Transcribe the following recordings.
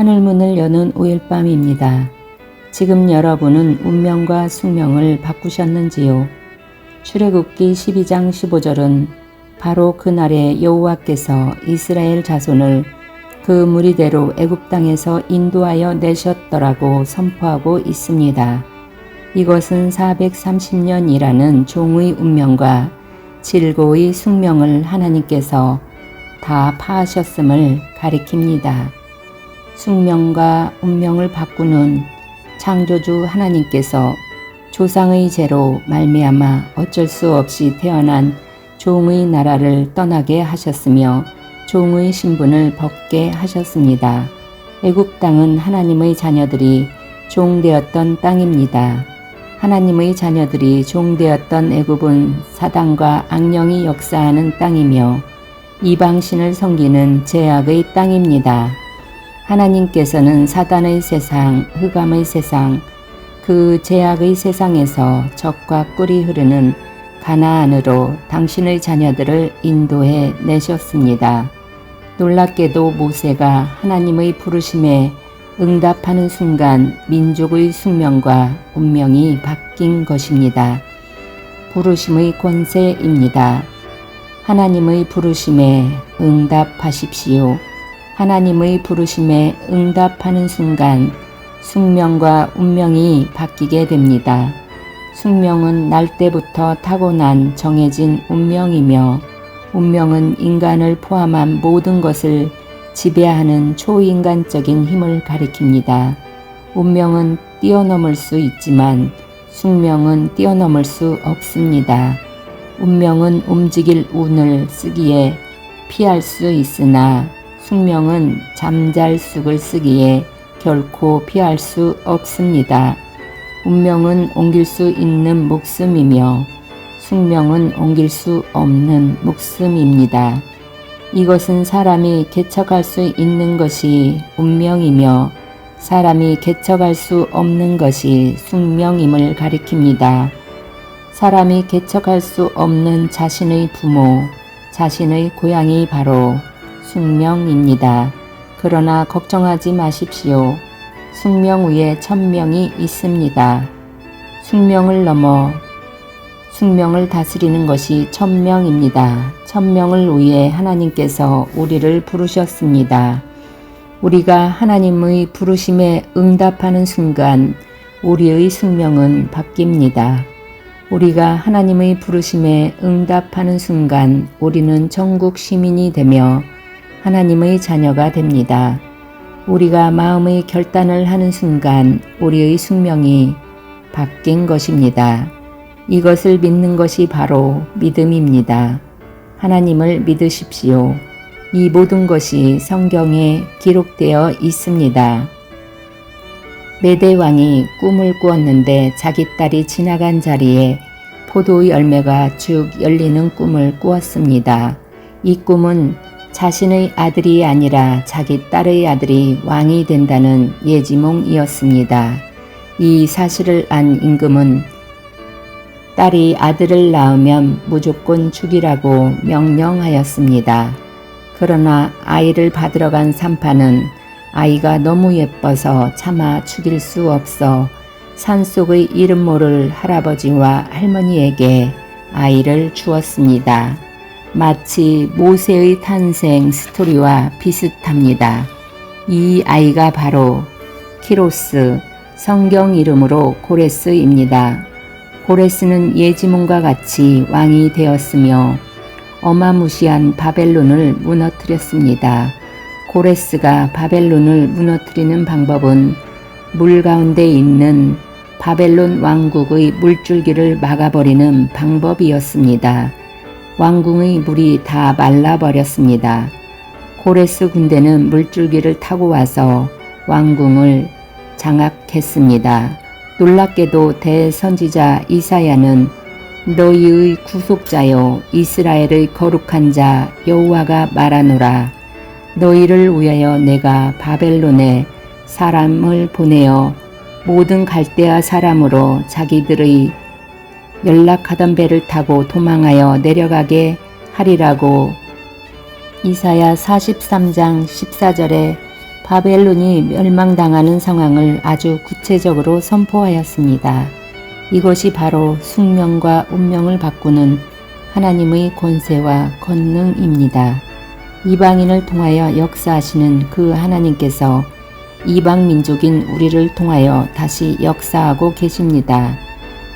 하늘문을 여는 5일 밤입니다. 지금 여러분은 운명과 숙명을 바꾸셨는지요? 출애굽기 12장 15절은 바로 그날에 여호와께서 이스라엘 자손을 그 무리대로 애굽 땅에서 인도하여 내셨더라고 선포하고 있습니다. 이것은 430년이라는 종의 운명과 질고의 숙명을 하나님께서 다 파하셨음을 가리킵니다. 숙명과 운명을 바꾸는 창조주 하나님께서 조상의 죄로 말미암아 어쩔 수 없이 태어난 종의 나라를 떠나게 하셨으며 종의 신분을 벗게 하셨습니다. 애굽 땅은 하나님의 자녀들이 종되었던 땅입니다. 하나님의 자녀들이 종되었던 애굽은 사단과 악령이 역사하는 땅이며 이방신을 섬기는 제약의 땅입니다. 하나님께서는 사단의 세상, 흑암의 세상, 그 제약의 세상에서 적과 꿀이 흐르는 가나안으로 당신의 자녀들을 인도해 내셨습니다. 놀랍게도 모세가 하나님의 부르심에 응답하는 순간 민족의 숙명과 운명이 바뀐 것입니다. 부르심의 권세입니다. 하나님의 부르심에 응답하십시오. 하나님의 부르심에 응답하는 순간 숙명과 운명이 바뀌게 됩니다. 숙명은 날 때부터 타고난 정해진 운명이며 운명은 인간을 포함한 모든 것을 지배하는 초인간적인 힘을 가리킵니다. 운명은 뛰어넘을 수 있지만 숙명은 뛰어넘을 수 없습니다. 운명은 움직일 운을 쓰기에 피할 수 있으나 숙명은 잠잘 쑥을 쓰기에 결코 피할 수 없습니다. 운명은 옮길 수 있는 목숨이며 숙명은 옮길 수 없는 목숨입니다. 이것은 사람이 개척할 수 있는 것이 운명이며 사람이 개척할 수 없는 것이 숙명임을 가리킵니다. 사람이 개척할 수 없는 자신의 부모, 자신의 고향이 바로 숙명입니다. 그러나 걱정하지 마십시오. 숙명 위에 천명이 있습니다. 숙명을 넘어 숙명을 다스리는 것이 천명입니다. 천명을 위해 하나님께서 우리를 부르셨습니다. 우리가 하나님의 부르심에 응답하는 순간 우리의 숙명은 바뀝니다. 우리가 하나님의 부르심에 응답하는 순간 우리는 천국 시민이 되며 하나님의 자녀가 됩니다. 우리가 마음의 결단을 하는 순간 우리의 숙명이 바뀐 것입니다. 이것을 믿는 것이 바로 믿음입니다. 하나님을 믿으십시오. 이 모든 것이 성경에 기록되어 있습니다. 메대 왕이 꿈을 꾸었는데 자기 딸이 지나간 자리에 포도 열매가 쭉 열리는 꿈을 꾸었습니다. 이 꿈은 자신의 아들이 아니라 자기 딸의 아들이 왕이 된다는 예지몽이었습니다. 이 사실을 안 임금은 딸이 아들을 낳으면 무조건 죽이라고 명령하였습니다. 그러나 아이를 받으러 간 산파는 아이가 너무 예뻐서 차마 죽일 수 없어 산속의 이름 모를 할아버지와 할머니에게 아이를 주었습니다. 마치 모세의 탄생 스토리와 비슷합니다. 이 아이가 바로 키로스, 성경 이름으로 고레스입니다. 고레스는 예지몽과 같이 왕이 되었으며 어마무시한 바벨론을 무너뜨렸습니다. 고레스가 바벨론을 무너뜨리는 방법은 물 가운데 있는 바벨론 왕국의 물줄기를 막아버리는 방법이었습니다. 왕궁의 물이 다 말라버렸습니다. 고레스 군대는 물줄기를 타고 와서 왕궁을 장악했습니다. 놀랍게도 대선지자 이사야는 너희의 구속자여 이스라엘의 거룩한 자 여호와가 말하노라 너희를 위하여 내가 바벨론에 사람을 보내어 모든 갈대아 사람으로 자기들의 연락하던 배를 타고 도망하여 내려가게 하리라고 이사야 43장 14절에 바벨론이 멸망당하는 상황을 아주 구체적으로 선포하였습니다. 이것이 바로 숙명과 운명을 바꾸는 하나님의 권세와 권능입니다. 이방인을 통하여 역사하시는 그 하나님께서 이방 민족인 우리를 통하여 다시 역사하고 계십니다.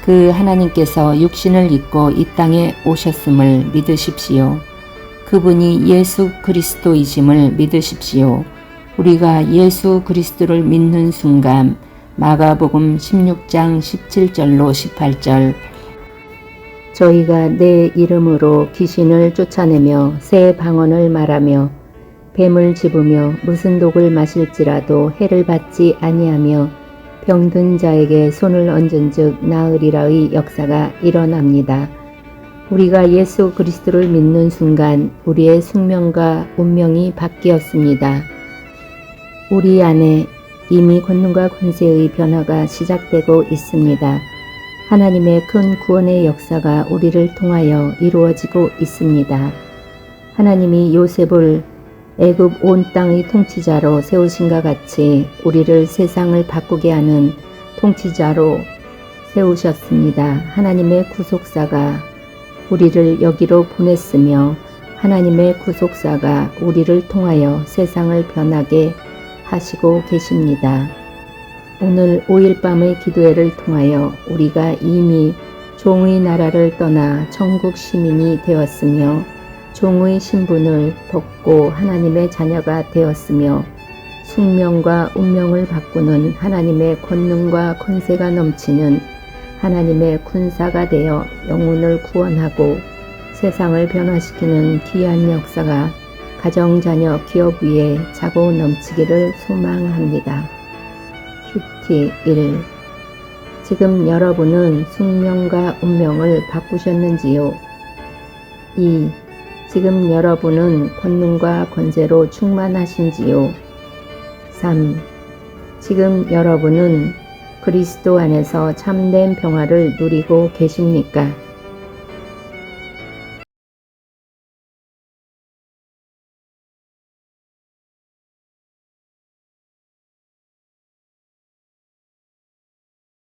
그 하나님께서 육신을 입고 이 땅에 오셨음을 믿으십시오. 그분이 예수 그리스도이심을 믿으십시오. 우리가 예수 그리스도를 믿는 순간 마가복음 16장 17절로 18절 저희가 내 이름으로 귀신을 쫓아내며 새 방언을 말하며 뱀을 집으며 무슨 독을 마실지라도 해를 받지 아니하며 병든 자에게 손을 얹은 즉 나으리라의 역사가 일어납니다. 우리가 예수 그리스도를 믿는 순간 우리의 숙명과 운명이 바뀌었습니다. 우리 안에 이미 권능과 권세의 변화가 시작되고 있습니다. 하나님의 큰 구원의 역사가 우리를 통하여 이루어지고 있습니다. 하나님이 요셉을 애굽 온 땅의 통치자로 세우신가 같이 우리를 세상을 바꾸게 하는 통치자로 세우셨습니다. 하나님의 구속사가 우리를 여기로 보냈으며 하나님의 구속사가 우리를 통하여 세상을 변하게 하시고 계십니다. 오늘 5일 밤의 기도회를 통하여 우리가 이미 종의 나라를 떠나 천국 시민이 되었으며 종의 신분을 벗고 하나님의 자녀가 되었으며 숙명과 운명을 바꾸는 하나님의 권능과 권세가 넘치는 하나님의 군사가 되어 영혼을 구원하고 세상을 변화시키는 귀한 역사가 가정, 자녀, 기업 위에 자고 넘치기를 소망합니다. 큐티 1 지금 여러분은 숙명과 운명을 바꾸셨는지요? 2. 지금 여러분은 권능과 권세로 충만하신지요? 3. 지금 여러분은 그리스도 안에서 참된 평화를 누리고 계십니까?